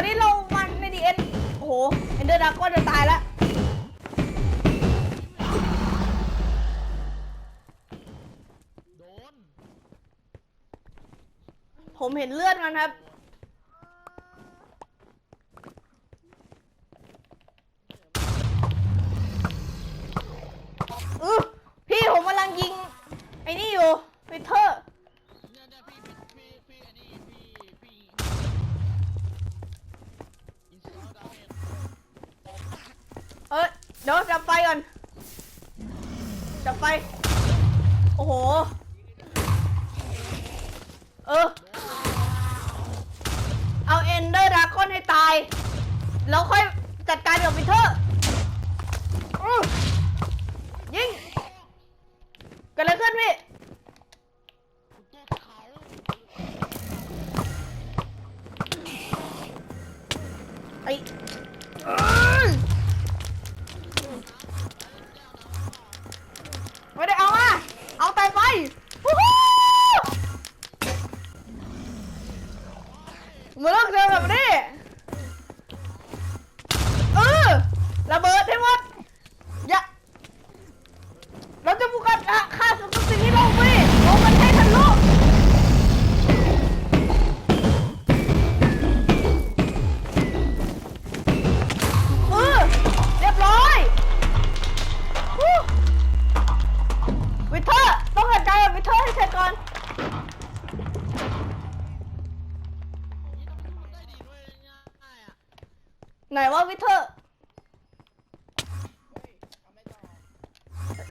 อนนี้เรามันในดีเอ็นโอ้โหเอนเดอร์ดาก้อนจะตายแล้วผมเห็นเลือดมันครับ จับไฟโอ้โห เออ เอาเอนเดอร์ดราก้อนให้ตาย แล้วค่อยจัดการกับวิเทอร์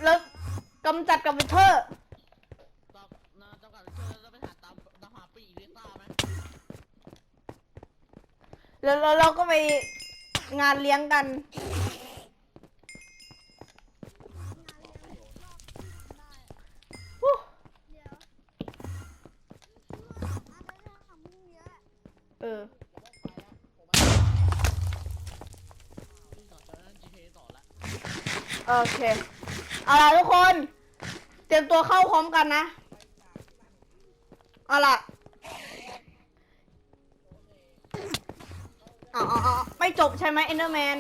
แล้วกำจัดกับวิเทอร์ตอบนะจำกัดเชิญแล้วไปหาตามตามหาปีอีเวนต้าไหมแล้วแล้วเราก็ไปงานเลี้ยงกันฮู้เดี๋ยวอาจจะเรื่องของมึงเยอะเออพี่ต่อจากนั้น GTA ต่อละโอเค เอาล่ะทุกคน เตรียมตัวเข้าพร้อมกันนะเอาล่ะเอาเอาเอาไม่จบใช่ไหมเอนเดอร์แมน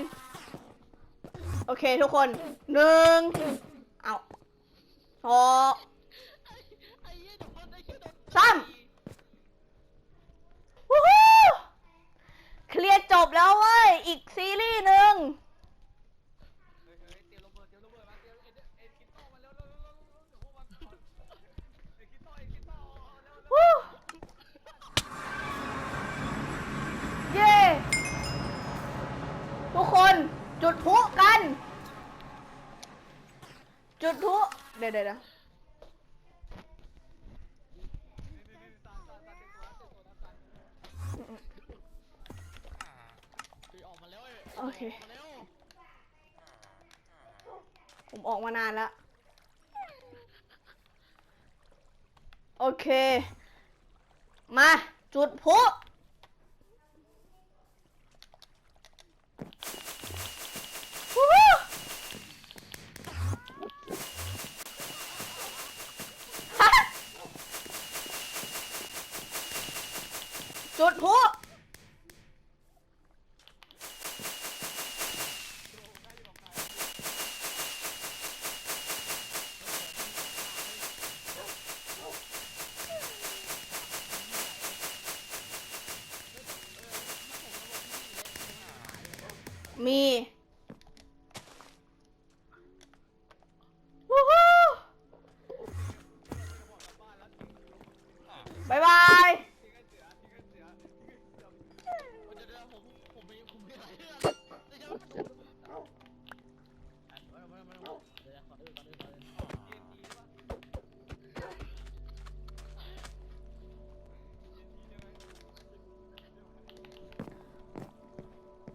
โอเคทุกคนหนึ่งเอาสองสามวู้ฮู้เคลียร์จบแล้วเว้ย อีกซีรีส์หนึ่ง วู้เย้ ทุกคนจุดพลุกัน จุดพลุ เดี๋ยวเดี๋ยวเดี๋ยวพี่ออกมาแล้วว้ยโอเคกมาแล้วผมออกมานานแล้วโอเค มา จุดพลุวู้ฮู้ฮะ จุดพลุ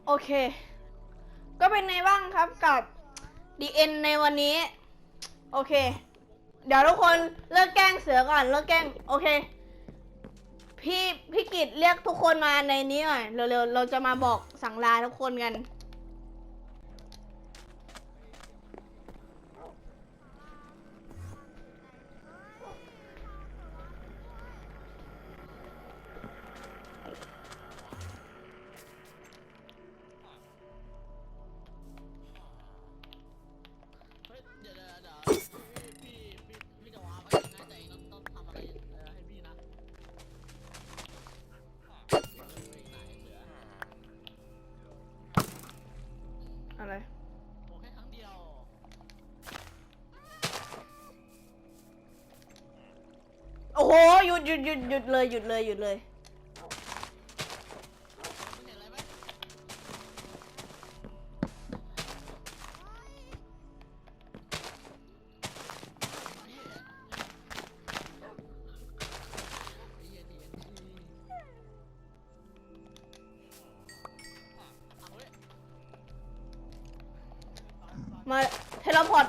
โอเค ก็เป็นไงบ้างครับกับ DN ในวันนี้ โอเค เดี๋ยวทุกคนเลิกแกล้งเสือก่อนเลิกแกล้ง โอเค พี่พี่กิจเรียกทุกคนมาในนี้หน่อยเร็วๆเราจะมาบอกสั่งลาทุกคนกัน โอ้ยหยุดหยุดหยุดหยุดเลยหยุดเลยหยุดเลยมาเทเลพอร์ต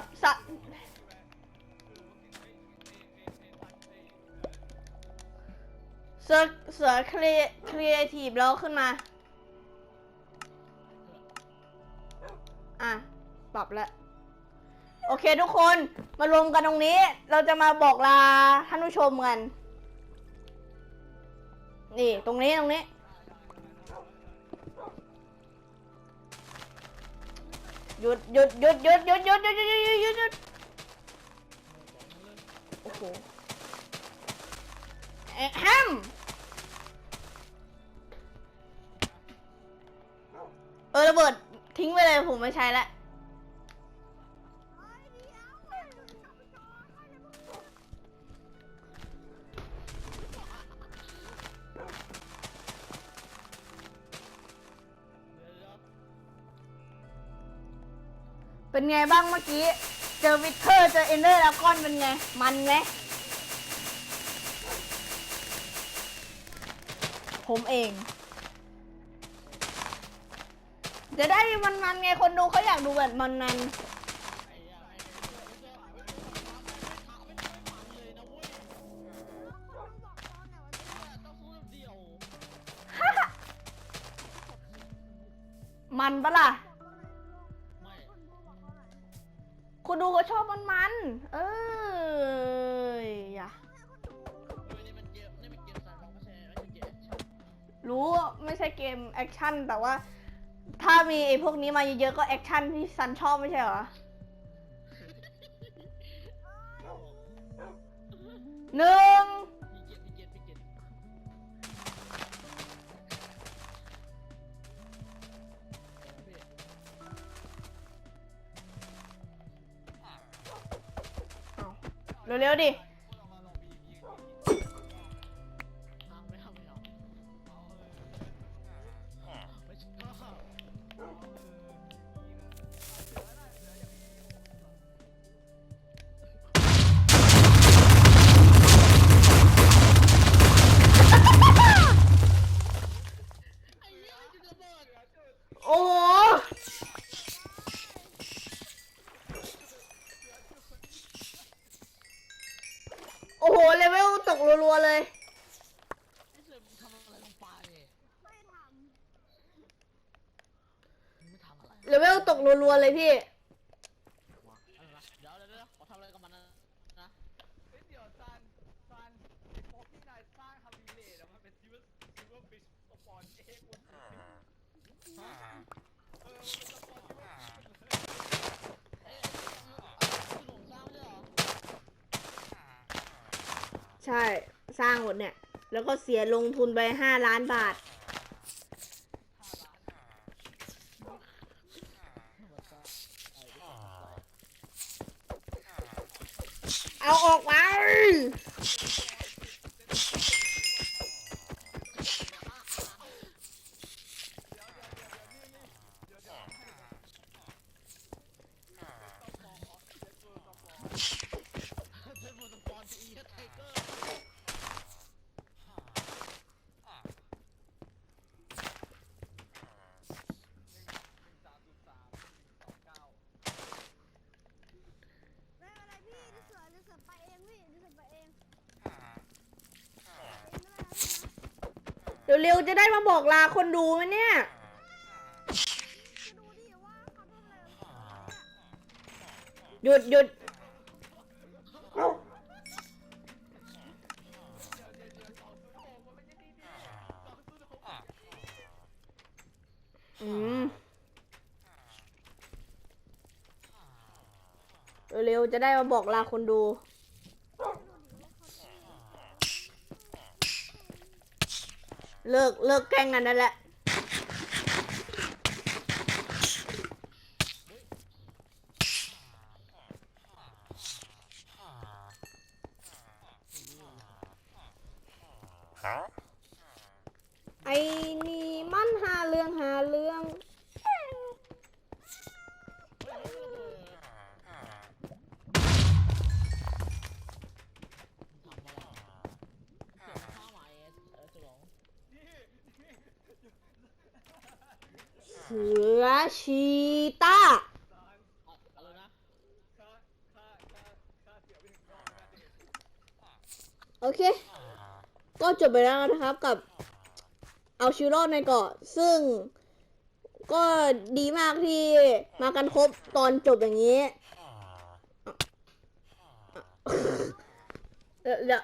เสือเสือครีครีเอทีฟแล้วขึ้นมา อะ ปรับแล้ว โอเคทุกคนมารวมกันตรงนี้ เราจะมาบอกลาท่านผู้ชมกัน นี่ ตรงนี้ตรงนี้ หยุดหยุดหยุดหยุดหยุดหยุดหยุดหยุดหยุดหยุดหยุดโอ้โหแฮม ออระเบิดทิ้งไปเลยผมไม่ใช้แล้วเป็นไงบ้างเมื่อกี้ เจอวิกเตอร์เจอเอนเดอร์แล้วก้อนเป็นไง มันไหมผมเอง จะได้มันมันๆไงคนดูเขาอยากดูแบบมันมันๆมันปะล่ะ คนดูเขาชอบมันมันๆเอยอย่รู้ไม่ใช่เกมแอคชั่นแต่ว่า ถ้ามีไอ้พวกนี้มาเยอะๆก็แอคชั่นที่ซันชอบไม่ใช่เหรอหนึ่งเร็วๆดิำอะไรเลเวลตกรัวๆเลยพี่วะอะไรนะเดี๋ยวเดี๋ยวเดี๋ยวขอทำอะไรกับมันนะนะเฮ้ยเดี๋ยวซันซันไอ้โป๊กที่นายสร้างทำรีเลทอะมันเป็นซิลเวอร์ซิลเวอร์ฟิชสปอนเอ็กซ์วันเออมันสปอนซิลเวอร์ฟิชเลยเอ้ยไอ้ไอ้หนุ่มสร้างไม่ใช่เหรอใช่ สร้างหมดเนี่ย แล้วก็เสียลงทุนไปห้าล้านบาท เอาออกมา เซนโมสปอนทีไทเกอร์ หนึ่งสามศูนย์สามหนึ่งสองเก้าำไม่เป็นไรพี่ดิ เสือดิเสือไปเองพี่ดิเสือไปเองเองไม่ได้นะพี่นะเร็วๆจะได้มาบอกลาคนดูไหมเนี่ยจะดูดิว่าเขาทำอะไรกับผมเนี่ยหยุดหยุดอืม ร็วจะได้มาบอกลาคนดู เลิกเลิกแกล้งกันนั่นแหละไอ นะเด็กโอเค ก็จบไปแล้วนะครับกับเอาชีวิตรอดในเกาะ ซึ่งก็ดีมากที่มากันครบตอนจบอย่างนี้เดี๋ยวเดี๋ยว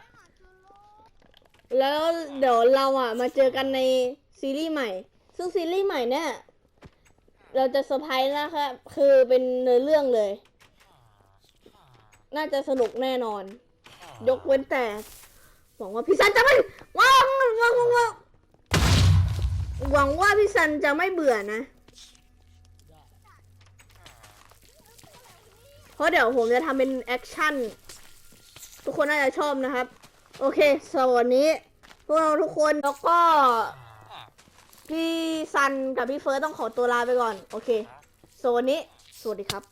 แล้วเดี๋ยวเราอะมาเจอกันในซีรีส์ใหม่ ซึ่งซีรีส์ใหม่เนี่ย เราจะเซอร์ไพรส์นะครับคือเป็นเนื้อเรื่องเลย น่าจะสนุกแน่นอน ยกเว้นแต่หวังว่าพี่ซันจะไม่หวังหวังหวังหวังหวังว่าพี่ซันจะไม่เบื่อนะ เพราะเดี๋ยวผมจะทำเป็นแอคชั่น ทุกคนน่าจะชอบนะครับ โอเคสวัสดีพวกเราทุกคนแล้วก็ พี่ซันกับพี่เฟิร์สต้องขอตัวลาไปก่อน โอเค โซนนี้ สวัสดีครับ